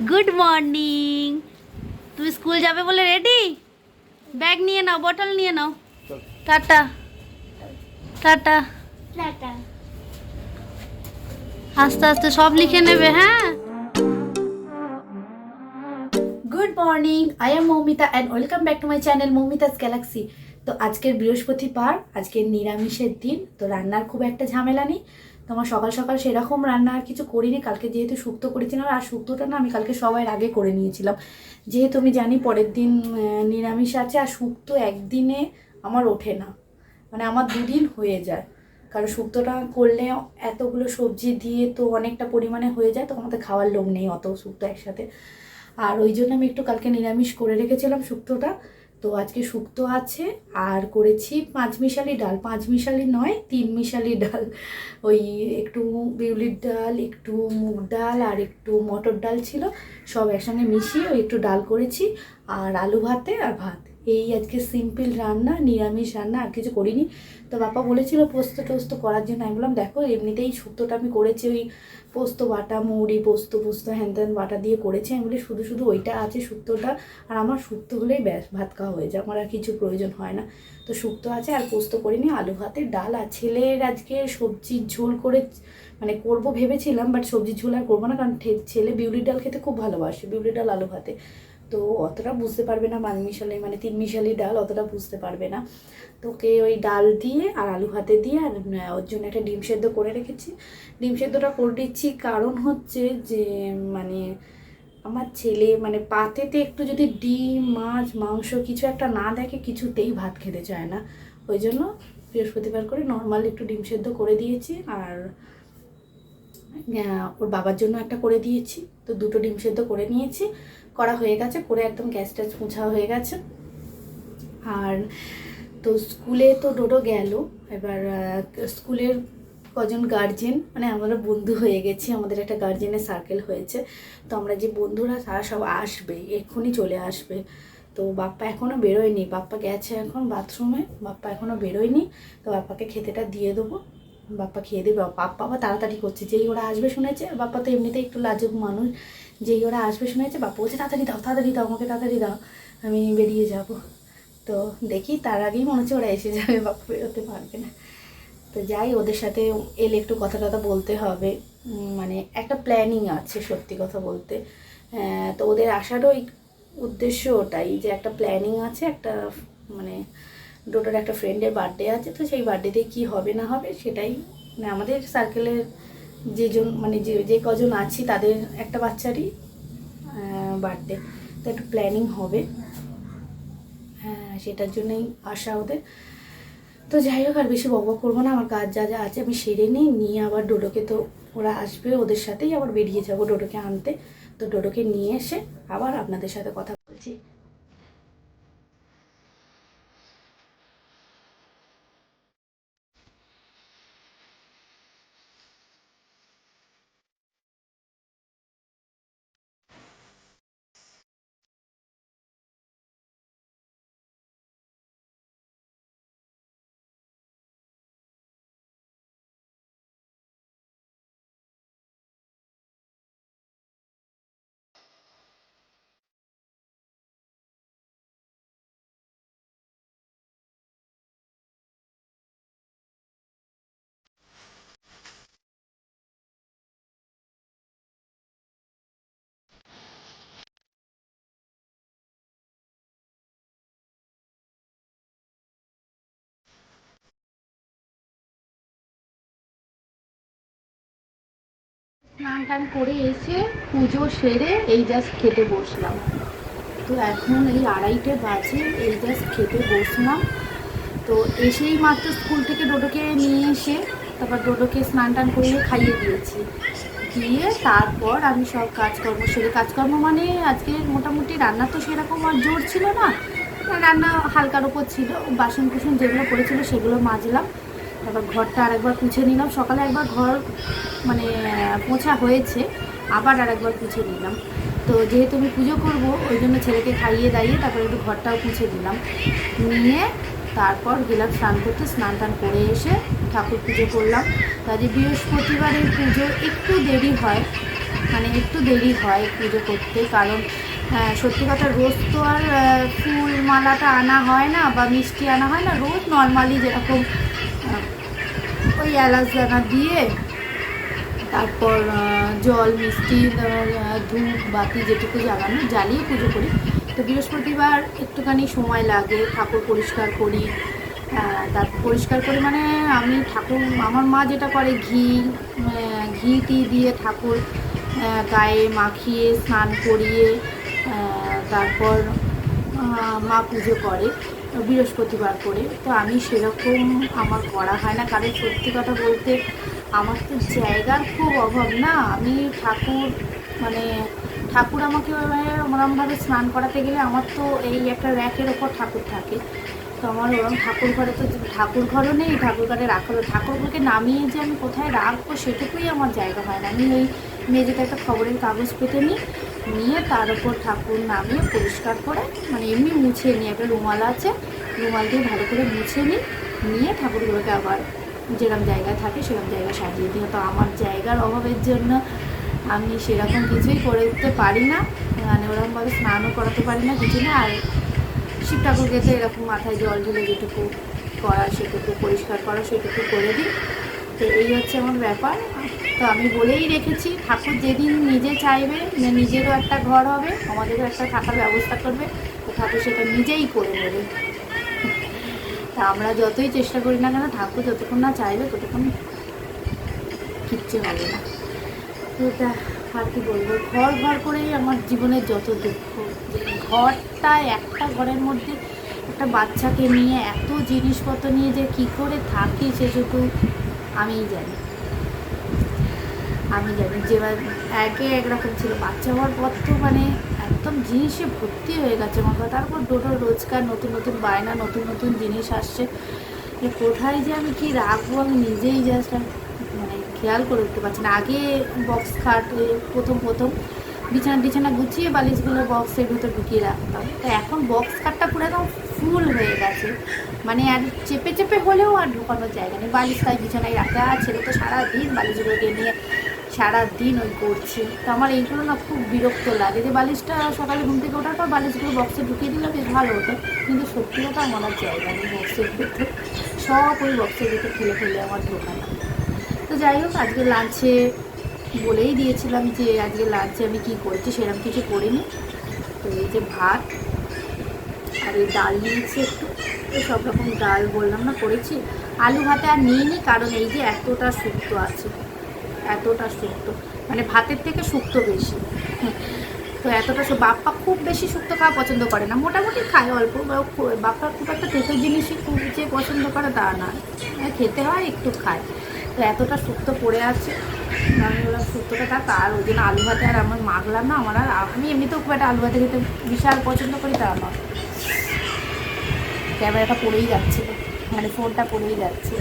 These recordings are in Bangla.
গুড মর্নিং তুমি স্কুল যাবে বলে রেডি ব্যাগ নিয়ে নাও বটল নিয়ে নাও। টাটা টাটা টাটা আস্তে আস্তে সব লিখে নেবে হ্যাঁ? Good morning I am Moumita and welcome back to my channel Moumita's Galaxy তো আজকের বৃহস্পতিবার আজকের নিরামিষের দিন তো রান্নার খুব একটা ঝামেলা নেই। তো আমার সকাল সকাল সেরকম রান্না আর কিছু করিনি, কালকে যেহেতু শুক্তো করেছিলাম আর শুক্তোটা না আমি কালকে সবার আগে করে নিয়েছিলাম। যেহেতু আমি জানি পরের দিন নিরামিষ আছে আর শুক্তো একদিনে আমার ওঠে না। মানে আমার দুদিন হয়ে যায়। কারণ শুক্তোটা করলে এতগুলো সবজি দিয়ে তো অনেকটা পরিমাণে হয়ে যায় তো আমাদের খাওয়ার লোভ নেই অত শুক্তো একসাথে। আর ওই জন্য আমি একটু কালকে নিরামিষ করে রেখেছিলাম শুক্তোটা। তো আজকে শুক্তো আছে, আর করেছি পাঁচ মিশালি ডাল। পাঁচ মিশালি নয়, তিন মিশালি ডাল। ওই একটু বিউলির ডাল, একটু মুগ ডাল, আর একটু মটর ডাল ছিল। সব একসঙ্গে মিশিয়ে ওই একটু ডাল করেছি, আর আলু ভাতে আর ভাত। এই আজকে সিম্পল রান্না, নিরামিষ রান্না, আর কিছু করিনি। তো বাবা বলেছিল পোস্ত টোস্ত করার জন্য। আমি বললাম, দেখো, এমনিতেই শুক্তোটা আমি করেছি ওই পোস্ত বাটা, মুড়ি, পোস্ত পোস্ত, হ্যান ত্যান বাটা দিয়ে করেছি। আমি বলি, শুধু শুধু ওইটা আছে শুক্তোটা, আর আমার শুক্তো হলেই ব্যাস, ভাত খাওয়া হয়ে যায়। আমার আর কিছু প্রয়োজন হয় না। তো শুক্তো আছে, আর পোস্ত করিনি, আলু ভাতে ডাল, আর ছেলের আজকে সবজির ঝোল করে মানে করব ভেবেছিলাম, বাট সবজির ঝোল আর করব না, কারণ ছেলে বিউলির ডাল খেতে খুব ভালোবাসে, বিউলির ডাল, আলু ভাতে। তো অতটা বুঝতে পারবে না পাঁচ মিশালি মানে তিন মিশালি ডাল, অতটা বুঝতে পারবে না। তোকে ওই ডাল দিয়ে আর আলু হাতে দিয়ে আর ওর জন্য একটা ডিম সেদ্ধ করে রেখেছি। ডিম সেদ্ধটা করে দিচ্ছি কারণ হচ্ছে যে মানে আমার ছেলে মানে পাতেতে একটু যদি ডিম, মাছ, মাংস কিছু একটা না দেখে কিছুতেই ভাত খেতে চায় না। ওই জন্য বৃহস্পতিবার করে নর্মাল একটু ডিম সেদ্ধ করে দিয়েছি আর ওর বাবার জন্য একটা করে দিয়েছি। তো দুটো ডিম সেদ্ধ করে নিয়েছি। করা হয়ে গেছে করে একদম গ্যাস ট্যাস মোছা হয়ে গেছে। আর তো স্কুলে তো ডোডো গেল, এবার স্কুলের কজন গার্জেন মানে আমরা বন্ধু হয়ে গেছি, আমাদের একটা গার্জেনের সার্কেল হয়েছে। তো আমরা যে বন্ধুরা, তারা সব আসবে, এক্ষুনি চলে আসবে। তো বাপ্পা এখনও বেরোয়নি, বাপ্পা গেছে এখন বাথরুমে বাপ্পা এখনও বেরোয়নি, তো বাপ্পাকে খেতেটা দিয়ে দেবো। বাপ্পা খেয়ে দেবে। বাপ্পা আবার তাড়াতাড়ি করছে। যেই ওরা আসবে শুনেছে, বাপ্পা তো এমনিতেই একটু লাজুক মানুষ। যেই ওরা আসবে শুনেছে, বাপ্পা বলছে, তাড়াতাড়ি দাও তাড়াতাড়ি দাও, আমাকে তাড়াতাড়ি দাও, আমি বেরিয়ে যাব। তো দেখি তার আগেই মনে হচ্ছে ওরা এসে যাবে, বাপ্পা বেরোতে পারবে না। তো যাই, ওদের সাথে এলে একটু কথা টথা বলতে হবে। মানে একটা প্ল্যানিং আছে সত্যি কথা বলতে। তো ওদের আসারও উদ্দেশ্য ওটাই যে একটা প্ল্যানিং আছে, একটা মানে ডোটার একটা ফ্রেন্ডের বার্থডে আছে, তো সেই বার্থডেতে কি হবে না হবে সেটাই মানে আমাদের সার্কেলের যেজন মানে যে যে কজন আছি তাদের একটা বাচ্চারই বার্থডে তো একটু প্ল্যানিং হবে হ্যাঁ সেটার জন্যই আসা ওদের। তো যাই হোক, আর বেশি বকবক করব না, আমার কাজ যা যা আছে আমি সেরে নিই, নিয়ে আবার ডোডোকে তো ওরা আসবে, ওদের সাথেই আবার বেরিয়ে যাব ডোডোকে আনতে। তো ডোডোকে নিয়ে এসে আবার আপনাদের সাথে কথা বলছি। স্নান টান করে এসে পুজো সেরে এই জাস্ট খেতে বসলাম। তো এখন এই আড়াইটে বাজে, এই জাস্ট খেতে বসলাম। তো এসেই মাত্র স্কুল থেকে ডোডোকে নিয়ে এসে তারপর ডোডোকে স্নান টান করিয়ে খাইয়ে দিয়েছি। দিয়ে তারপর আমি সব কাজকর্ম সেরে, কাজকর্ম মানে আজকে মোটামুটি রান্না তো সেরকম আর জোর ছিল না। রান্না হালকার ওপর ছিল বাসন কুসন যেগুলো পড়েছিল সেগুলো মাজলাম। তারপর ঘরটা আরেকবার পুছে নিলাম। সকালে একবার ঘর মানে পোছা হয়েছে, আবার আরেকবার পুছে নিলাম। তো যেহেতু আমি পুজো করব, ওই জন্য ছেলেকে খাইয়ে দাইয়ে তারপরে একটু ঘরটাও পুছে দিলাম। নিয়ে তারপর গেলাম স্নান করতে, স্নান টান করে এসে ঠাকুর পুজো করলাম। কাজে বৃহস্পতিবারের পুজো একটু দেরি হয় মানে একটু দেরি হয় পুজো করতে, কারণ সত্যি কথা রোজ তো আর ফুল মালাটা আনা হয় না বা মিষ্টি আনা হয় না, রোজ নর্মালি যেরকম ওই এলাচ দানা দিয়ে, তারপর জল, মিষ্টি ধূপ, বাতি যেটুকু জ্বালানো, জ্বালিয়ে পুজো করি। তো বৃহস্পতিবার একটুখানি সময় লাগে, ঠাকুর পরিষ্কার করি। তারপর পরিষ্কার করি মানে আমি ঠাকুর, আমার মা যেটা করে, ঘি ঘি টি দিয়ে ঠাকুর গায়ে মাখিয়ে, স্নান করিয়ে তারপর মা পুজো করে। বৃহস্পতিবার করে। তো আমি সেরকম আমার করা হয় না। কারণ সত্যি কথা বলতে আমার তো জায়গার খুব অভাব না। আমি ঠাকুর মানে ঠাকুর আমাকে মানে ওরমভাবে স্নান করাতে গেলে আমার তো এই একটা র্যাকের ওপর ঠাকুর থাকে। তো আমার ওরম ঠাকুর ঘরে তো ঠাকুর ঘরও নেই, ঠাকুর ঘরে রাখারও ঠাকুরগুলোকে নামিয়ে যে আমি কোথায় রাখব সেটুকুই আমার জায়গা হয় না। আমি এই মেঝেতে একটা খবরের কাগজ পেতে নিই। নিয়ে তার উপর ঠাকুর নামিয়ে পরিষ্কার করে মানে এমনি মুছে নিই একটা রুমাল আছে, রুমাল দিয়ে ভালো করে মুছে নিই নিয়ে ঠাকুরগুলোকে আবার যেরকম জায়গায় থাকে সেরকম জায়গায় সাজিয়ে দিই। তো আমার জায়গার অভাবের জন্য আমি সেরকম কিছুই করে উঠতে পারি না। মানে ওরকমভাবে স্নানও করাতে পারি না, কিছু না। আর শিব ঠাকুরকে তো এরকম মাথায় জল ঢেলে যেটুকু করা, সেটুকু পরিষ্কার করা, সেটুকু করে দিই। তো এই হচ্ছে আমার ব্যাপার। তো আমি বলেই রেখেছি, ঠাকুর যেদিন নিজে চাইবে যে নিজেরও একটা ঘর হবে, আমাদেরও একটা থাকার ব্যবস্থা করবে, তো ঠাকুর সেটা নিজেই করে নেবে। তা আমরা যতই চেষ্টা করি না কেন, ঠাকুর যতক্ষণ না চাইবে, ততক্ষণ কিচ্ছু হবে না। তো তা, আর কি বলব, ঘর ঘর করেই আমার জীবনের যত দুঃখ ঘরটা একটা ঘরের মধ্যে একটা বাচ্চাকে নিয়ে এত জিনিসপত্র নিয়ে যে কী করে থাকি সে শুধু আমিই জানি। আমি জানি যে একে একরকম ছিল। বাচ্চা হওয়ার পর তো মানে একদম জিনিসে ভর্তি হয়ে গেছে কথা। তারপর দুটো রোজকার নতুন নতুন বায়না, নতুন নতুন জিনিস আসছে। কোথায় যে আমি কি রাখব, আমি নিজেই জাস্ট মানে খেয়াল করে উঠতে পারছি না। আগে বক্স খাট প্রথম প্রথম বিছানা, টিছানা গুছিয়ে বালিশগুলো বক্সের ভিতর ঢুকিয়ে রাখতাম। তো এখন বক্স খাটটা পুরো একদম ফুল হয়ে গেছে। মানে আর চেপে চেপে হলেও আর ঢোকানোর জায়গা নেই। বালিশ তাই বিছানায় রাখা ছেলে তো সারাদিন বালিশগুলোকে নিয়ে সারা দিন ওই করছে। তো আমার এইগুলো না খুব বিরক্ত লাগে যে বালিশটা সকালে ঘুম থেকে ওঠার পর বালিশগুলো বক্সে ঢুকিয়ে দিলে বেশ ভালো হতো। কিন্তু সত্যি কথা আমার আর জায়গা নেই বক্সের ভিতরে। সব ওই বক্সের ভিতরে ফেলে ফেলে আমার ঢোকানো। তো যাই হোক, আজকে লাঞ্চে বলেই দিয়েছিলাম যে আজকে লাঞ্চে আমি কি করেছি সেরকম কিছু করিনি। তো এই যে ভাত আর এই ডাল নিয়েছি একটু। তো সব রকম ডাল বললাম না, করেছি। আলু ভাতে আর নিইনি, কারণ এই যে এতটা শুক্তো আছে। এতটা শুক্ত মানে ভাতের থেকে শুক্ত বেশি। তো এতটা বাপ্পা খুব বেশি শুক্তো খাওয়া পছন্দ করে না, মোটামুটি খায় অল্প, বাপ্পা খুব একটা তেতো জিনিসই খুব যে পছন্দ করে তা না মানে খেতে হয়, একটু খায়। তো এতটা শুক্ত পড়ে আছে, আমি ওরা শুক্তোটা থাক, আর ওই জন্য আলু ভাতে আর আমার মাগলাম না, আমার আর আমি এমনিতেও খুব একটা আলু ভাতে খেতে বিশাল পছন্দ করি তা না। ক্যামেরাটা পড়েই যাচ্ছে মানে ফোনটা পড়েই যাচ্ছে।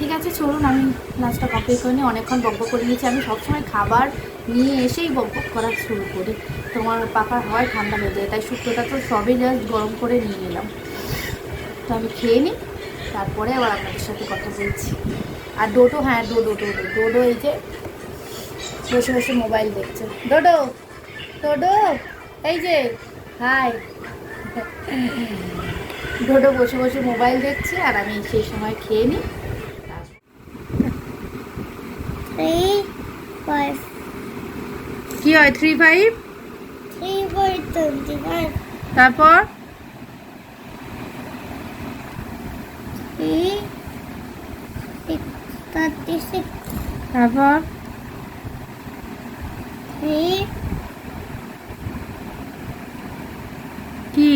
ঠিক আছে, চলুন, আমি লাঞ্চটা কমপ্লিট করে নিই। অনেকক্ষণ বকবক করে নিয়েছি। আমি সবসময় খাবার নিয়ে এসেই বকবক করা শুরু করি। তোমার পাকার হয়, ঠান্ডা হয়ে যায়, তাই শুক্তোটা তো সবই জাস্ট গরম করে নিয়ে নিলাম তো আমি খেয়ে নিই, তারপরে আবার আপনাদের সাথে কথা বলছি। আর ডোডো হ্যাঁ ডোডো ডোডো ডোডো এই যে বসে বসে মোবাইল দেখছে। ডোডো ডোডো, এই যে হাই ডোডো বসে বসে মোবাইল দেখছে, আর আমি সেই সময় খেয়ে নিই। Three, five, কি হয় three five three, four, twenty-five, তারপর three, six, thirty-six, তারপর three, কি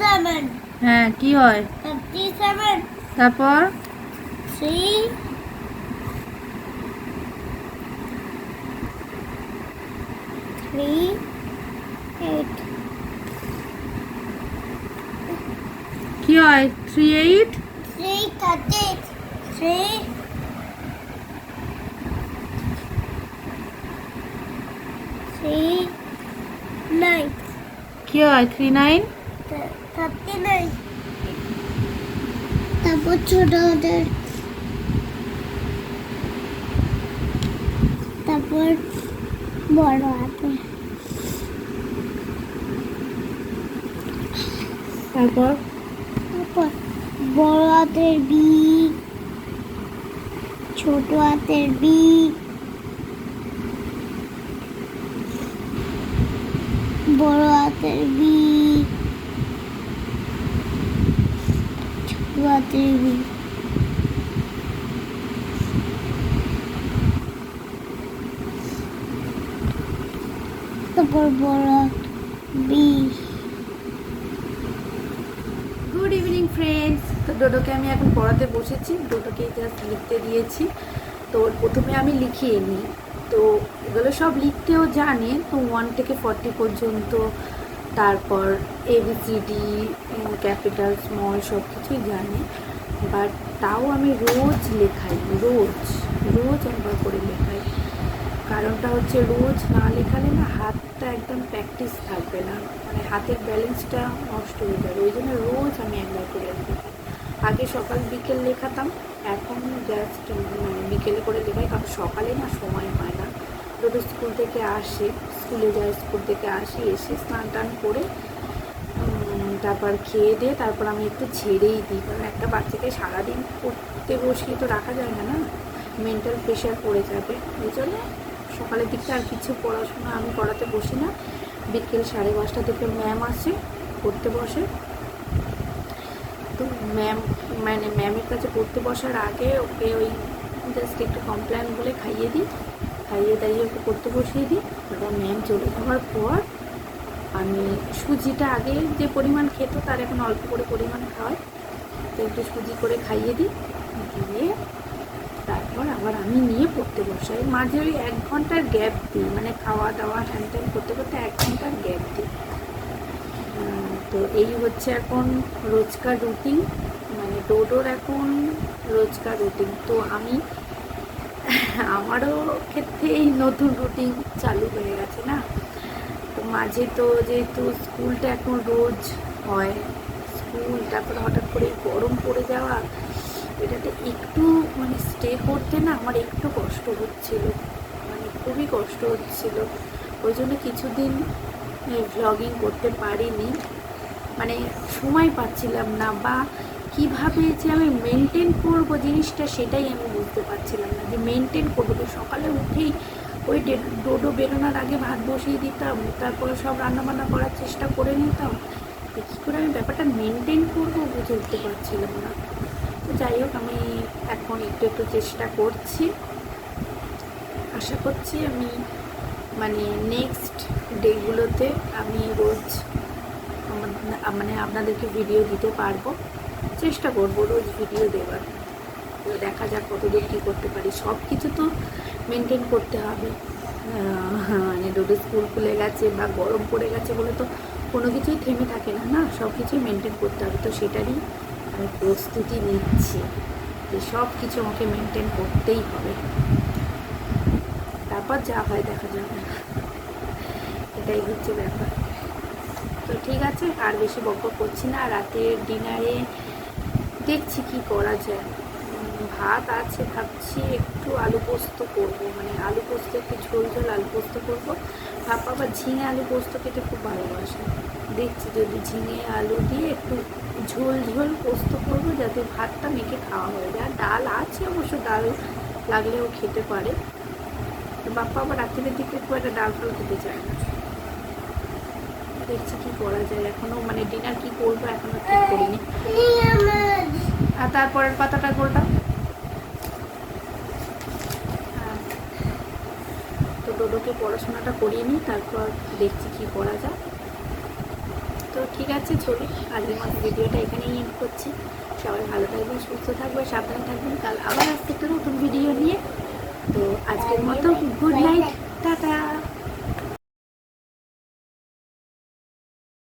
seven, হ্যাঁ কি হয় thirty-seven, তারপর three, three, eight, কি হয় three eight three, thirty, three, three, nine, কি হয় থ্রি নাইন thirty-nine. তারপর ছোট ওদের তারপর বড় হাতে তারপর? তারপর বড় হাতের বি ছোট হাতের বি বড় হাতের বি ছোট হাতের বি তারপর বড় বি গুড ইভিনিং ফ্রেন্ডস তো ডোডোকে আমি এখন পড়াতে বসেছি। ডোডোকে জাস্ট লিখতে দিয়েছি। তো প্রথমে আমি লিখিয়ে নিই। তো এগুলো সব লিখতেও জানে। তো ওয়ান থেকে ফর্টি পর্যন্ত তারপর এবিসিডি ক্যাপিটাল স্মল সব কিছুই জানে। বাট তাও আমি রোজ লেখাই। রোজ রোজ একবার করে লেখাই। কারণটা হচ্ছে রোজ না লেখালে না হাতটা একদম প্র্যাকটিস থাকবে না। মানে হাতের ব্যালেন্সটা নষ্ট হয়ে যাবে। ওই জন্য রোজ আমি একবার করে লেখাই। আগে সকাল বিকেল লেখাতাম, এখন জাস্ট মানে বিকেলে করে লেখাই, কারণ সকালে না সময় হয় না। রোদ স্কুল থেকে আসে স্কুলে যায় স্কুল থেকে আসি, এসে স্নান টান করে তারপর খেয়ে দিয়ে তারপর আমি একটু ছেড়েই দিই। কারণ একটা বাচ্চাকে সারাদিন পড়তে বসিয়ে তো রাখা যায় না না? মেন্টাল প্রেশার পড়ে যাবে। এই জন্য সকালের দিকটা আর কিছু পড়াশোনা আমি করাতে বসি না। বিকেল সাড়ে পাঁচটা থেকে ম্যাম আসে, পড়তে বসে। তো ম্যাম মানে ম্যামের কাছে পড়তে বসার আগে ওকে ওই জাস্ট একটু কমপ্লেন বলে খাইয়ে দিই। খাইয়ে দাইয়ে ওকে পড়তে বসিয়ে দিই। এবার ম্যাম চলে যাওয়ার পর আমি সুজিটা আগে যে পরিমাণ খেত তার এখন অল্প করে পরিমাণ খাওয়াই। তো একটু সুজি করে খাইয়ে দিই। দিয়ে তারপর আবার আমি নিয়ে পড়তে বসাই মাঝে ওই এক ঘণ্টার গ্যাপ দিই মানে খাওয়া দাওয়া হ্যান ত্যান করতে করতে এক ঘণ্টার গ্যাপ দিই। তো এই হচ্ছে এখন রোজকার রুটিন মানে ডোডোর এখন রোজকার রুটিন তো আমি, আমারও ক্ষেত্রে এই নতুন রুটিন চালু হয়ে গেছে না। তো মাঝে তো যেহেতু স্কুলটা এখন রোজ হয় স্কুল তারপরে হঠাৎ করে গরম পড়ে যাওয়া এটাতে একটু মানে স্টে করতে না আমার একটু কষ্ট হচ্ছিল। মানে খুবই কষ্ট হচ্ছিল। ওই জন্য কিছুদিন ভ্লগিং করতে পারিনি। মানে সময় পাচ্ছিলাম না বা কীভাবে যে আমি মেনটেন করব জিনিসটা সেটাই আমি বুঝতে পারছিলাম না। যে মেনটেন করব তো সকালে উঠেই ওই ডোডো বেরোনোর আগে ভাত বসিয়ে দিতাম, তারপরে সব রান্নাবান্না করার চেষ্টা করে নিতাম। কী করে আমি ব্যাপারটা মেনটেন করব বুঝে উঠতে পারছিলাম না। যাই হোক, আমি এখন একটু একটু চেষ্টা করছি। আশা করছি আমি মানে নেক্সট ডেগুলোতে আমি রোজ মানে আপনাদেরকে ভিডিও দিতে পারব। চেষ্টা করব রোজ ভিডিও দেওয়ার। দেখা যাক কতদূর কী করতে পারি। সব কিছু তো মেনটেন করতে হবে। মানে ডোডো স্কুল খুলে গেছে বা গরম পড়ে গেছে বলে তো কোনো কিছুই থেমে থাকে না না? সব কিছুই মেনটেন করতে হবে। তো সেটারই আমি প্রস্তুতি নিচ্ছি যে সব কিছু আমাকে মেনটেন করতেই হবে। তারপর যা হয় দেখা যাবে এটাই হচ্ছে ব্যাপার। তো ঠিক আছে, আর বেশি বক করছি না। রাতের ডিনারে দেখছি কি করা যায়। ভাত আছে ভাবছি একটু আলু পোস্ত করব। মানে আলু পোস্ত, একটু ঝোল ঝোল আলু পোস্ত করব। ভাববো আবার ঝিঙে আলু পোস্ত খেতে খুব ভালোবাসে। দেখছি যদি ঝিঙে আলু দিয়ে একটু ঝোল ঝোল পোস্ত করব যাতে ভাতটা মেখে খাওয়া হয়ে যায়। ডাল আছে অবশ্য ডাল লাগলেও খেতে পারে। বাপ্পা আবার রাত্রের দিকে খুব একটা ডাল ফাল খেতে চায় না। দেখছি কি করা যায়। এখনও মানে ডিনার কি করব এখনও ঠিক করিনি। আর তারপরের পাতাটা আহ, তো ডোডোকে পড়াশোনাটা করিয়ে নিই তারপর দেখছি কি করা যায়। ঠিক আছে, চলুন আজকের মতো ভিডিওটা এখানেই এন্ড করছি। সবাই ভালো থাকবেন, সুস্থ থাকবেন, সাবধানে থাকবেন। কাল আবার আসতে একটা নতুন ভিডিও নিয়ে। তো আজকের মতো গুড নাইট টাটা।